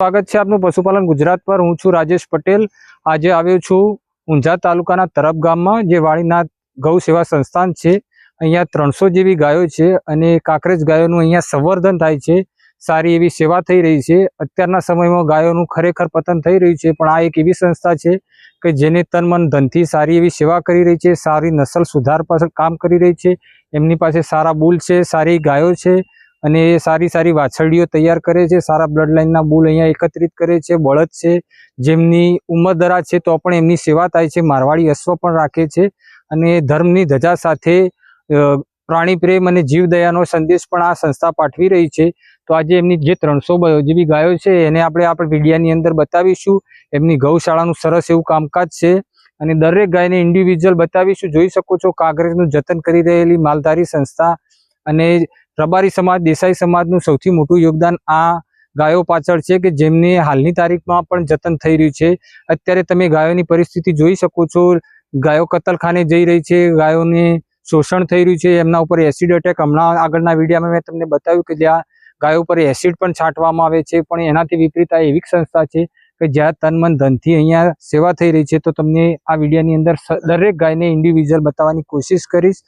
સ્વાગત છે આપનું પશુપાલન ગુજરાત પર. હું છું રાજેશ પટેલ. આજે આવ્યો છું ઊંઝા તાલુકાના તરફ ગામમાં, જે વાણીનાથ ગૌ સેવા સંસ્થાન છે. અહીંયા ત્રણસો જેવી ગાયો છે અને કાંકરેજ ગાયોનું અહીંયા સંવર્ધન થાય છે. સારી એવી સેવા થઈ રહી છે. અત્યારના સમયમાં ગાયોનું ખરેખર પતન થઈ રહ્યું છે, પણ આ એક એવી સંસ્થા છે કે જેને તન મન ધનથી સારી એવી સેવા કરી રહી છે, સારી નસલ સુધાર પાછળ કામ કરી રહી છે. એમની પાસે સારા બુલ છે, સારી ગાયો છે અને એ સારી સારી વાછરડીઓ તૈયાર કરે છે. સારા બ્લડ લાઇનના બુલ અહીંયા એકત્રિત કરે છે. બળદ છે. જેમની ઉંમર દરા છે તો પણ એમની સેવા થાય છે. મારવાડી અશ્વ પણ રાખે છે. અને ધર્મની ધજા સાથે પ્રાણી પ્રેમ અને જીવદયાનો સંદેશ પણ આ સંસ્થા પાઠવી રહી છે. તો આજે એમની જે ત્રણસો જેવી ગાયો છે એને આપણે આપણે મીડિયાની અંદર બતાવીશું. એમની ગૌશાળાનું સરસ એવું કામકાજ છે. અને દરેક ગાયને ઇન્ડિવિજ્યુઅલ બતાવીશું. જોઈ શકો છો કાગરેજનું જતન કરી રહેલી માલધારી સંસ્થા અને રબારી સમાજ, દેસાઈ સમાજનું સૌથી મોટું યોગદાન આ ગાયો પાછળ છે કે જેમને હાલની તારીખમાં પણ જતન થઈ રહ્યું છે. અત્યારે તમે ગાયોની પરિસ્થિતિ જોઈ શકો છો. ગાયો કતલખાને જઈ રહી છે. ગાયોને શોષણ થઈ રહ્યું છે. એમના ઉપર એસિડ અટેક હમણાં આગળના વિડીયામાં મેં તમને બતાવ્યું કે જ્યાં ગાયો ઉપર એસિડ પણ છાંટવામાં આવે છે. પણ એનાથી વિપરીત આ એવી સંસ્થા છે કે જ્યાં તન મન ધનથી અહીંયા સેવા થઈ રહી છે. તો તમને આ વિડીયોની અંદર દરેક ગાયને ઇન્ડિવિજ્યુઅલ બતાવવાની કોશિશ કરીશ.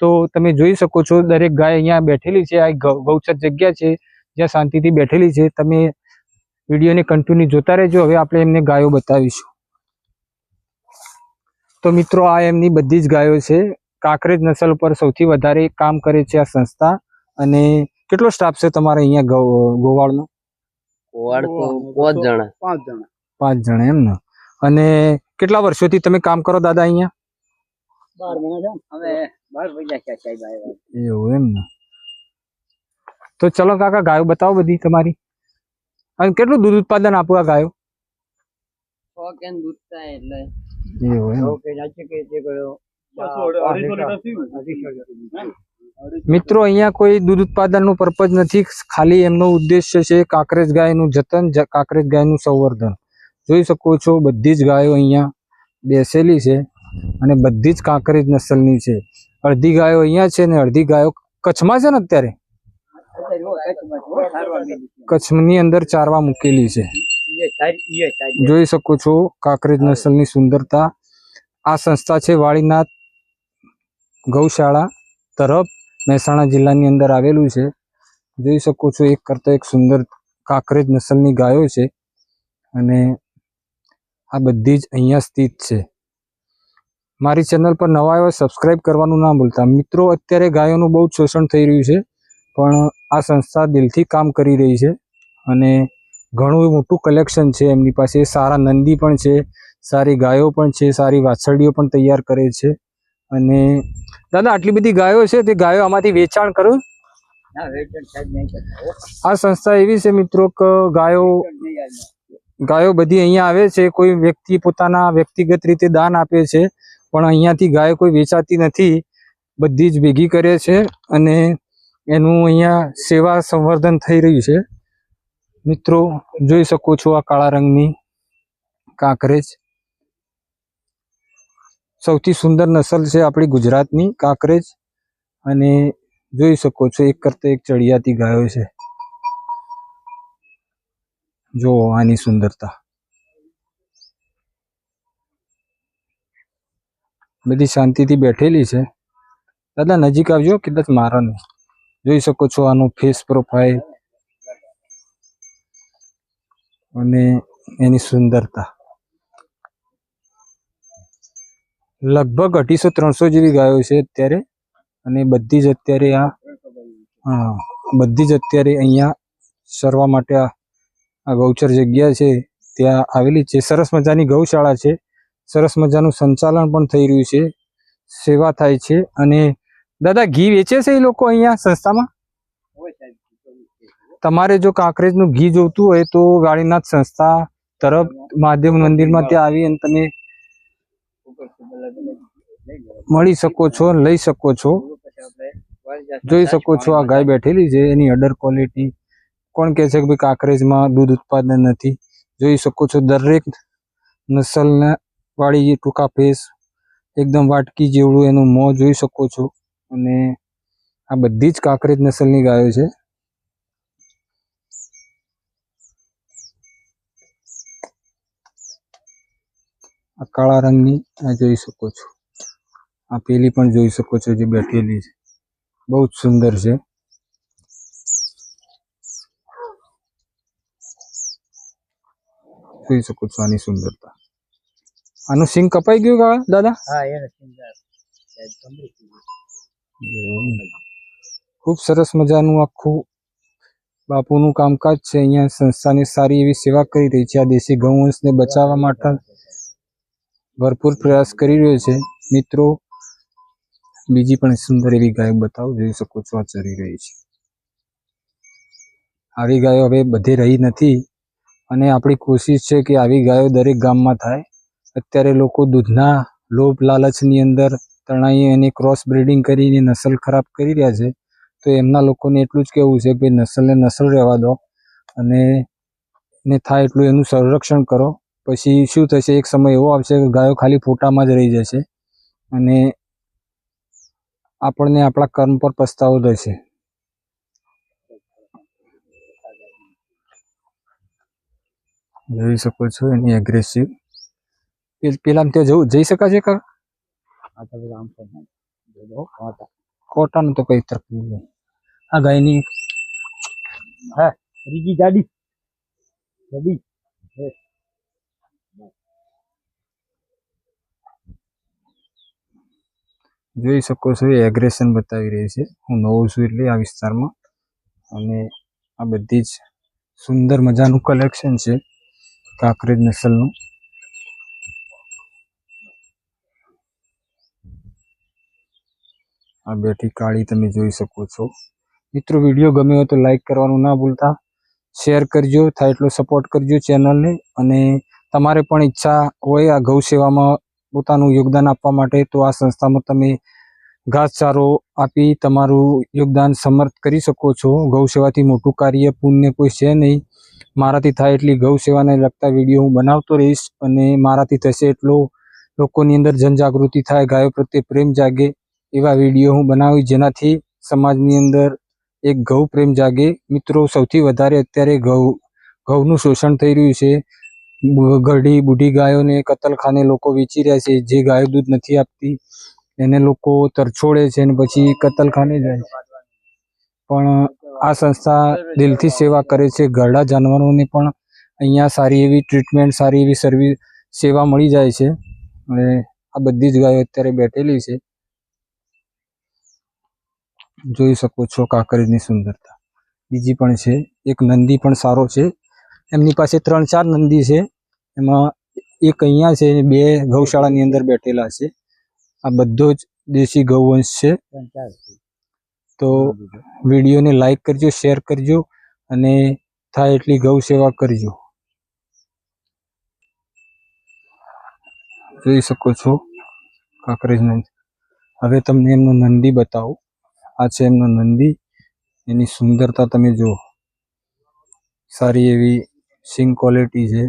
તો તમે જોઈ શકો છો દરેક ગાય અહીંયા બેઠેલી છે આ ગૌચર જગ્યા છે જ્યાં શાંતિથી બેઠેલી છે. તમે વિડીયોને કન્ટિન્યુ જોતા રહેજો હવે આપણે એમને ગાયો બતાવીશું. તો મિત્રો આ એમની બધી જ ગાયો છે. કાંકરેજ નસલ ઉપર સૌથી વધારે કામ કરે છે આ સંસ્થા. અને કેટલો સ્ટાફ છે તમારે અહીંયા ગોવાળનો? પાંચ જણા. પાંચ જણા. પાંચ જણા એમ ને? અને કેટલા વર્ષોથી તમે કામ કરો દાદા અહીંયા? બાર જણા હવે એવું એમ ને. તો ચલો કાકા ગાયો બતાવો બધી તમારી. અને કેટલું દૂધ ઉત્પાદન આપો આ ગાયો? ગયો મિત્રો અહીંયા કોઈ દૂધ ઉત્પાદનનું પર્પઝ નથી. ખાલી એમનો ઉદ્દેશ્ય છે કાંકરેજ ગાયનું જતન કાંકરેજ કાંકરેજ ગાયનું સંવર્ધન. જોઈ શકો છો બધી જ ગાયો અહીંયા બેસેલી છે અને બધી જ કાંકરેજ નસલની છે. અડધી ગાયો અહીંયા છે ને અડધી ગાયો કચ્છમાં છે ને અત્યારે? કચ્છની અંદર ચારવા મૂકેલી છે. જોઈ શકો છો કાંકરેજ નસલની સુંદરતા. આ સંસ્થા છે વાળીનાથ ગૌશાળા તરફ મહેસાણા જિલ્લાની અંદર આવેલું છે. જોઈ શકો છો એક કરતા એક સુંદર કાંકરેજ નસલની ગાયો છે અને આ બધી જ અહીંયા સ્થિત છે. મારી ચેનલ પર નવા આવ્યો સબસ્ક્રાઇબ કરવાનું ના ભૂલતા. મિત્રો અત્યારે ગાયોનું બહુ જ શોષણ થઈ રહ્યું છે પણ આ સંસ્થા દિલથી કામ કરી રહી છે અને ઘણું મોટું કલેક્શન છે એમની પાસે. સારા નંદી પણ છે સારી ગાયો પણ છે સારી વાછરડીઓ પણ તૈયાર કરે છે. અને દાદા આટલી બધી ગાયો છે તે ગાયો આમાંથી વેચાણ કરો. આ સંસ્થા એવી છે મિત્રો કે ગાયો ગાયો બધી અહીંયા આવે છે કોઈ વ્યક્તિ પોતાના વ્યક્તિગત રીતે દાન આપે છે પણ અહીંયાથી ગાય કોઈ વેચાતી નથી. બધી જ ભેગી કરે છે અને એનું અહીંયા સેવા સંવર્ધન થઈ રહ્યું છે. મિત્રો, જોઈ શકો છો આ કાળા રંગની કાંકરેજ. સૌથી સુંદર નસલ છે આપણી ગુજરાતની કાંકરેજ. અને જોઈ શકો છો એક કરતા એક ચડિયાતી ગાયો છે. જો આની સુંદરતા. બધી શાંતિથી બેઠેલી છે. દાદા, નજીક આવજો, કદાચ મારા નહીં જોઈ શકો છો આનું ફેસ પ્રોફાઇલ અને એની સુંદરતા. લગભગ અઢીસો ત્રણસો જેવી ગાયો છે અત્યારે અને બધી જ અત્યારે આ, હા, બધી જ અત્યારે અહીંયા સરવા માટે આ આ ગૌચર જગ્યા છે. ત્યાં આવેલી છે. સરસ મજાની ગૌશાળા છે. સરસ મજાનું સંચાલન પણ થઈ રહ્યું છે. સેવા થાય છે અને દાદા, ઘી વેચે છે એ લોકો અહીંયા સંસ્થામાં? તમારે જો કાંકરેજનું ઘી જોઈતું હોય તો વાળીનાથ સંસ્થા તરફ મહાદેવ મંદિરમાં ત્યાં આવી અને તમે મળી શકો છો લઈ શકો છો. જોઈ શકો છો આ ગાય બેઠેલી છે, એની અડર ક્વોલિટી કોણ કહે છે કે ભાઈ કાંકરેજમાં દૂધ ઉત્પાદન નથી? જોઈ શકો છો દરેક નસલના વાળી જે ટૂંકા ફેસ એકદમ વાટકી જેવડું એનું મોં જોઈ શકો છો. અને આ બધી જ કાંકરેજ નસલની ગાયો છે. આ કાળા રંગની આ જોઈ શકો છો. આ પેલી પણ જોઈ શકો છો જે બેઠેલી છે. બહુ જ સુંદર છે. જોઈ શકો છો આની સુંદરતા. આનું સિંગ કપાઈ ગયું કાકા દાદા? હા એને સિંગાર ખૂબ સરસ મજાનું આખું બાપુનું કામકાજ છે. અહીંયા સંસ્થાની સારી એવી સેવા કરી રહી છે. આ દેશી ગૌવંશને બચાવવા માટે ભરપૂર પ્રયાસ કરી રહ્યો છે. મિત્રો બીજી પણ સુંદર એવી ગાયો બતાવો જોઈ શકો છો આ ચરી રહી છે. આવી ગાયો હવે બધે રહી નથી. અને આપણી કોશિશ છે કે આવી ગાયો દરેક ગામમાં થાય. અત્યારે લોકો દૂધના લોભ લાલચની અંદર તણાઈ અને ક્રોસ બ્રીડિંગ કરીને નસલ ખરાબ કરી રહ્યા છે. તો એમના લોકોને એટલું જ કહેવું છે કે નસલને નસલ રહેવા દો અને ને થાય એટલું એનું સંરક્ષણ કરો. પછી શું થશે? એક સમય એવો આવશે કે ગાયો ખાલી ફોટામાં જ રહી જશે અને આપણને આપણા કર્મ પર પસ્તાવો થશે. જોઈ શકો છો એની એગ્રેસિવ પેલા ત્યાં જવું જઈ શકાશે કા આ તો બધા આમ છે ને. જો કોટાનું તો કઈ તકલીફ નહીં. આ ગાયની ત્રીજી ગાડી ગાડી જોઈ શકો છો એ એગ્રેશન બતાવી રહી છે. હું નવો છું એટલે આ વિસ્તારમાં. અને આ બધી જ સુંદર મજાનું કલેક્શન છે. કાંકરેજ નસલનું. આ બેઠી કાળી તમે જોઈ શકો છો. મિત્રો વીડિયો ગમ્યો તો લાઈક કરવાનું ના ભૂલતા. શેર કરજો, થાય એટલો સપોર્ટ કરજો ચેનલને અને તમારે પણ ઈચ્છા હોય આ ગૌ સેવામાં પોતાનું યોગદાન આપવા માટે, તો આ સંસ્થામાં તમે ઘાસચારો આપી તમારું યોગદાન સમર્થ કરી શકો છો. ગૌ સેવાથી મોટું કાર્ય પુણ્ય કોઈ છે નહીં. મારાથી થાય એટલી ગૌ સેવાને લગતા વીડિયો હું બનાવતો રહીશ અને મારાથી થશે એટલો લોકોની અંદર જનજાગૃતિ થાય, ગાયો પ્રત્યે પ્રેમ જાગે. એવા વીડિયો હું બનાવી જેનાથી સમાજની અંદર એક ગૌ પ્રેમ જાગે. મિત્રો, સૌથી વધારે અત્યારે ગૌ ગૌનું શોષણ થઈ રહ્યું છે. ઘરડી, બુઢી ગાયોને કતલખાને લોકો વેચી રહ્યા છે. જે ગાયો દૂધ નથી આપતી, એને લોકો તરછોડે છે અને પછી કતલખાને જાય છે. પણ આ સંસ્થા દિલથી સેવા કરે છે. ઘરડા જાનવરોને પણ અહીંયા સારી એવી ટ્રીટમેન્ટ, સારી એવી સર્વિસ, સેવા મળી જાય છે. અને આ બધી જ ગાયો અત્યારે બેઠેલી છે. જોઈ શકો છો કાંકરેજની સુંદરતા. બીજી પણ છે, એક નંદી પણ સારો છે. એમની પાસે ત્રણ ચાર નંદી છે. એમાં એક અહીંયા છે બે ગૌશાળાની અંદર બેઠેલા છે. આ બધો જ દેશી ગૌવંશ છે. તો વિડીયોને લાઈક કરજો, શેર કરજો અને થાય એટલી ગૌ સેવા કરજો. જોઈ શકો છો કાંકરેજ નંદી હવે તમને એમનો નંદી બતાવું. આ છે એમનો નંદી. એની સુંદરતા તમે જુઓ. સારી એવી સિંગ ક્વોલિટી છે.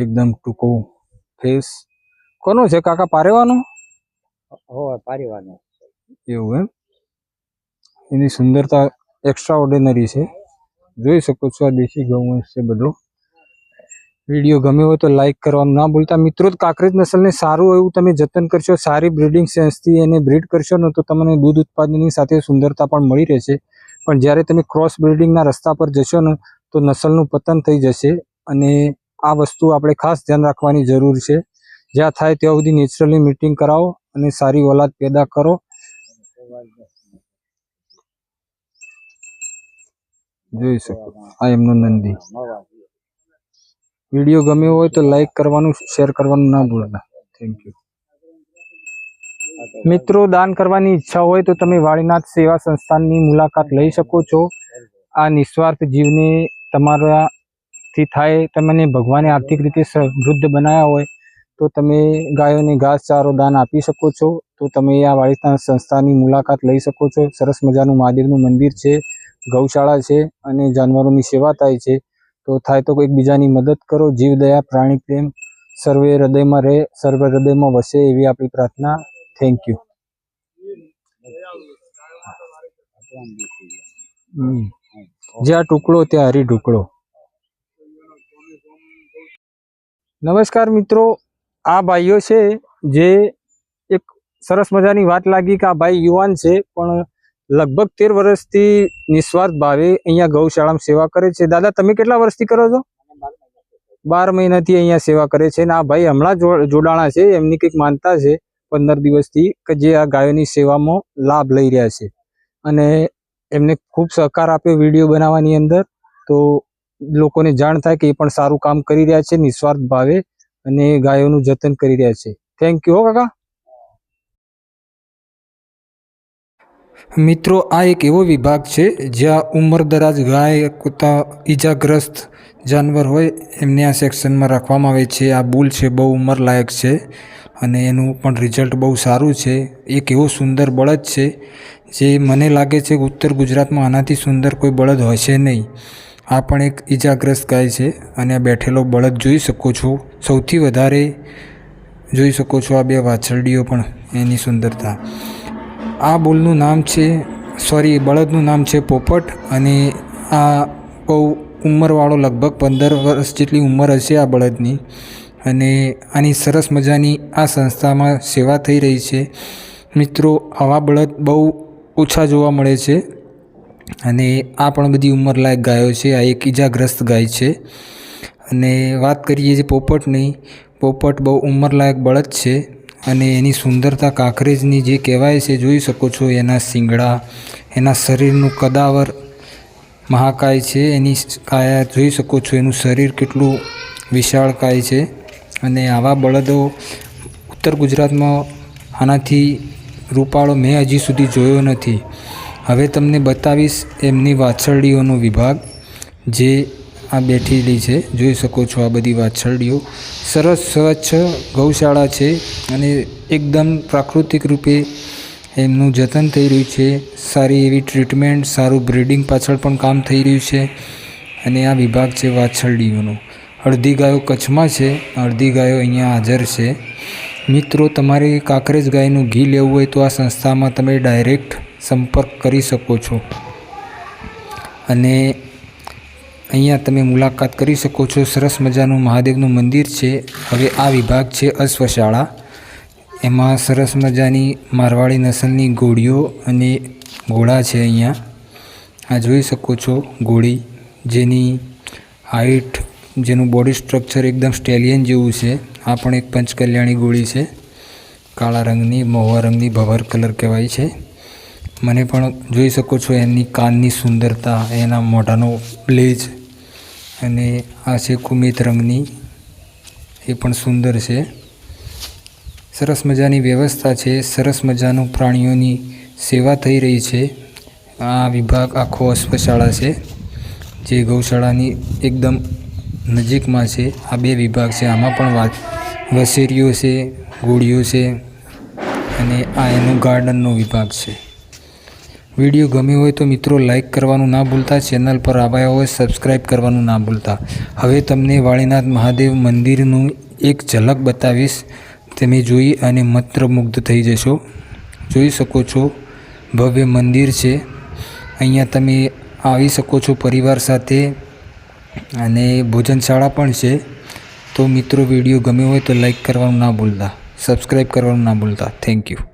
એકદમ ટૂંકો ફેસ કોનો છે કાકા? પારેવાનો? હોય પારેવાનો. એવું એમ? એની સુંદરતા એક્સ્ટ્રા ઓર્ડિનરી છે. જોઈ શકો છો આ દેશી ગૌવંશ છે બધો. વીડિયો ગમ્યો હોય તો લાઇક કરવાનું ના ભૂલતા. મિત્રો, કાંકરેજ નસલને સારું એવું તમે જતન કરશો, સારી બ્રિડિંગ સેન્સથી એને બ્રીડ કરશો ને તો તમને દૂધ ઉત્પાદનની સાથે સુંદરતા પણ મળી રહેશે. પણ જ્યારે તમે ક્રોસ બ્રિડિંગના રસ્તા પર જશો ને, તો નસલનું પતન થઈ જશે અને આ વસ્તુ આપણે ખાસ ધ્યાન રાખવાની જરૂર છે. જ્યાં થાય ત્યાં સુધી નેચરલી મીટિંગ કરાવો અને સારી ઓલાદ પેદા કરો. જોઈ શકો. આ એમનો નંદી. વીડિયો ગમ્યો હોય તો લાઈક કરવાનું શેર કરવાનું ના ભૂલતા. થેન્ક યુ મિત્રો, દાન કરવાની ઈચ્છા હોય તો તમે વાળીનાથ સેવા સંસ્થાનની મુલાકાત લઈ શકો છો. આ નિસ્વાર્થ જીવને તમારાથી થાય, તમને ભગવાને આર્થિક રીતે સમૃદ્ધ બનાવ્યા હોય, તો તમે ગાયોને ઘાસ, ચારો, દાન આપી શકો છો. તો તમે આ વાળીનાથ સંસ્થાની મુલાકાત લઈ શકો છો. સરસ મજાનું મહાદેવનું મંદિર છે, ગૌશાળા છે અને જાનવરોની સેવા થાય છે. તો થાય તો એકબીજાની મદદ કરો. જીવ, દયા, પ્રાણી, પ્રેમ સર્વે હૃદયમાં રહે, સર્વે હૃદયમાં વસે એવી આપણી પ્રાર્થના. થેન્ક યુ જ્યાં ટુકડો ત્યાં હરી ઢુકડો નમસ્કાર મિત્રો. આ ભાઈઓ છે જે એક સરસ મજાની વાત લાગી કે આ ભાઈ યુવાન છે, પણ લગભગ તેર વર્ષથી નિસ્વાર્થ ભાવે અહીંયા ગૌશાળામાં સેવા કરે છે. દાદા, તમે કેટલા વર્ષથી કરો છો? બાર મહિનાથી અહીંયા સેવા કરે છે અને આ ભાઈ હમણાં જોડાણા છે, એમની કંઈક માનતા છે. પંદર દિવસથી કે જે આ ગાયોની સેવામાં લાભ લઈ રહ્યા છે. અને એમને ખૂબ સહકાર આપ્યો વીડિયો બનાવવાની અંદર. તો લોકોને જાણ થાય કે એ પણ સારું કામ કરી રહ્યા છે, નિસ્વાર્થ ભાવે અને ગાયોનું જતન કરી રહ્યા છે. થેન્ક યુ હો કાકા. મિત્રો, આ એક એવો વિભાગ છે જ્યાં ઉંમરદરાજ ગાય, કૂતા, ઈજાગ્રસ્ત જાનવર હોય, એમને આ સેક્શનમાં રાખવામાં આવે છે. આ બુલ છે, બહુ ઉંમરલાયક છે અને એનું પણ રિઝલ્ટ બહુ સારું છે. એક એવો સુંદર બળદ છે જે મને લાગે છે કે ઉત્તર ગુજરાતમાં આનાથી સુંદર કોઈ બળદ હશે નહીં. આ પણ એક ઈજાગ્રસ્ત ગાય છે અને આ બેઠેલો બળદ જોઈ શકો છો. સૌથી વધારે જોઈ શકો છો આ બે વાછરડીઓ પણ એની સુંદરતા. આ બોલનું નામ છે, સોરી બળદનું નામ છે પોપટ અને આ બહુ ઉંમરવાળો લગભગ પંદર વર્ષ જેટલી ઉંમર હશે આ બળદની. અને આની સરસ મજાની આ સંસ્થામાં સેવા થઈ રહી છે. મિત્રો, આવા બળદ બહુ ઓછા જોવા મળે છે અને આ પણ બધી ઉંમરલાયક ગાયો છે, આ એક ઈજાગ્રસ્ત ગાય છે. અને વાત કરીએ જે પોપટની, પોપટ બહુ ઉંમરલાયક બળદ છે. અને એની સુંદરતા કાંકરેજની જે કહેવાય છે, જોઈ શકો છો, એના શિંગડા, એના શરીરનું કદાવર મહાકાય છે, એની કાયા જોઈ શકો છો, એનું શરીર કેટલું વિશાળકાય છે. અને આવા બળદો ઉત્તર ગુજરાતમાં આનાથી રૂપાળો મેં હજી સુધી જોયો નથી. હવે તમને બતાવીશ એમની વાછરડીઓનો વિભાગ, જે આ બેઠેલી છે. જોઈ શકો છો આ બધી વાછરડીઓ. સરસ સ્વચ્છ ગૌશાળા છે અને એકદમ પ્રાકૃતિક રૂપે એમનું જતન થઈ રહ્યું છે. સારી એવી ટ્રીટમેન્ટ, સારું બ્રીડિંગ પાછળ પણ કામ થઈ રહ્યું છે અને આ વિભાગ છે વાછરડીઓનો. અડધી ગાયો કચ્છમાં છે, અડધી ગાયો અહીંયા હાજર છે. મિત્રો, તમારે કાંકરેજ ગાયનું ઘી લેવું હોય તો આ સંસ્થામાં તમે ડાયરેક્ટ સંપર્ક કરી શકો છો. અને અહીંયા તમે મુલાકાત કરી શકો છો. સરસ મજાનું મહાદેવનું મંદિર છે. હવે આ વિભાગ છે અશ્વશાળા. એમાં સરસ મજાની મારવાડી નસલની ઘોડીઓ અને ઘોડા છે અહીંયા. આ જોઈ શકો છો ઘોડી જેની હાઈટ, જેનું બોડી સ્ટ્રક્ચર એકદમ સ્ટેલિયન જેવું છે. આ પણ એક પંચકલ્યાણી ઘોડી છે. કાળા રંગની, મહુવા રંગની ભવર કલર કહેવાય છે. મને પણ જોઈ શકો છો એની કાનની સુંદરતા, એના મોઢાનો બ્લેજ અને આ છે કુમિત રંગની. એ પણ સુંદર છે. સરસ મજાની વ્યવસ્થા છે. સરસ મજાનું પ્રાણીઓની સેવા થઈ રહી છે. આ વિભાગ આખો અશ્વશાળા છે, જે ગૌશાળાની એકદમ નજીકમાં છે. આ બે વિભાગ છે. આમાં પણ વાત વસેરીઓ છે, ગોળીઓ છે અને આ એનો ગાર્ડનનો વિભાગ છે. વીડિયો ગમ્યો હોય તો મિત્રો લાઇક કરવાનું ના ભૂલતા, ચેનલ પર આવ્યા હોય સબસ્ક્રાઈબ કરવાનું ના ભૂલતા. હવે તમને વાળીનાથ મહાદેવ મંદિરનું એક ઝલક બતાવીશ. તમે જોઈ અને મંત્રમુગ્ધ થઈ જશો. જોઈ શકો છો, ભવ્ય મંદિર છે. અહીંયા તમે આવી શકો છો પરિવાર સાથે અને ભોજનશાળા પણ છે. તો મિત્રો વીડિયો ગમ્યો હોય તો લાઇક કરવાનું ના ભૂલતા સબસ્ક્રાઈબ કરવાનું ના ભૂલતા. Thank you.